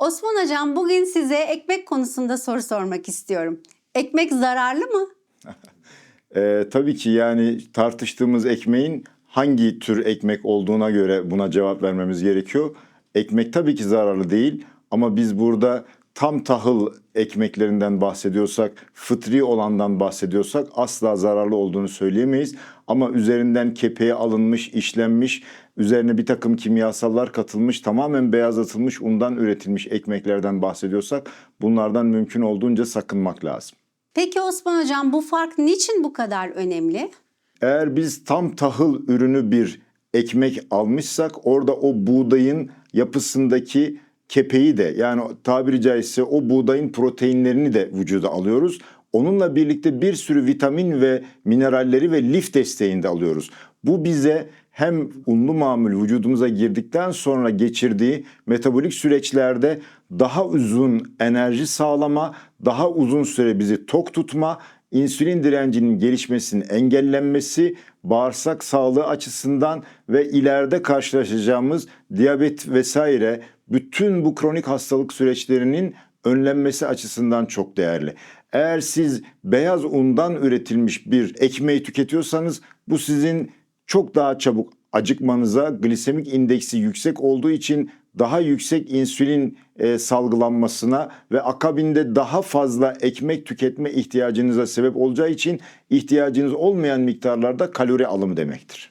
Osman Hocam bugün size ekmek konusunda soru sormak istiyorum. Ekmek zararlı mı? Ee, tabii ki yani tartıştığımız ekmeğin hangi tür ekmek olduğuna göre buna cevap vermemiz gerekiyor. Ekmek tabii ki zararlı değil ama biz burada tam tahıl ekmeklerinden bahsediyorsak, fıtri olandan bahsediyorsak asla zararlı olduğunu söyleyemeyiz. Ama üzerinden kepeği alınmış, işlenmiş, üzerine bir takım kimyasallar katılmış, tamamen beyazlatılmış undan üretilmiş ekmeklerden bahsediyorsak bunlardan mümkün olduğunca sakınmak lazım. Peki Osman Hocam bu fark niçin bu kadar önemli? Eğer biz tam tahıl ürünü bir ekmek almışsak orada o buğdayın yapısındaki kepeği de yani tabiri caizse o buğdayın proteinlerini de vücuda alıyoruz. Onunla birlikte bir sürü vitamin ve mineralleri ve lif desteğini de alıyoruz. Bu bize hem unlu mamul vücudumuza girdikten sonra geçirdiği metabolik süreçlerde daha uzun enerji sağlama, daha uzun süre bizi tok tutma, insülin direncinin gelişmesinin engellenmesi, bağırsak sağlığı açısından ve ileride karşılaşacağımız diyabet vesaire bütün bu kronik hastalık süreçlerinin önlenmesi açısından çok değerli. Eğer siz beyaz undan üretilmiş bir ekmeği tüketiyorsanız bu sizin çok daha çabuk acıkmanıza, glisemik indeksi yüksek olduğu için daha yüksek insülin e, salgılanmasına ve akabinde daha fazla ekmek tüketme ihtiyacınıza sebep olacağı için ihtiyacınız olmayan miktarlarda kalori alımı demektir.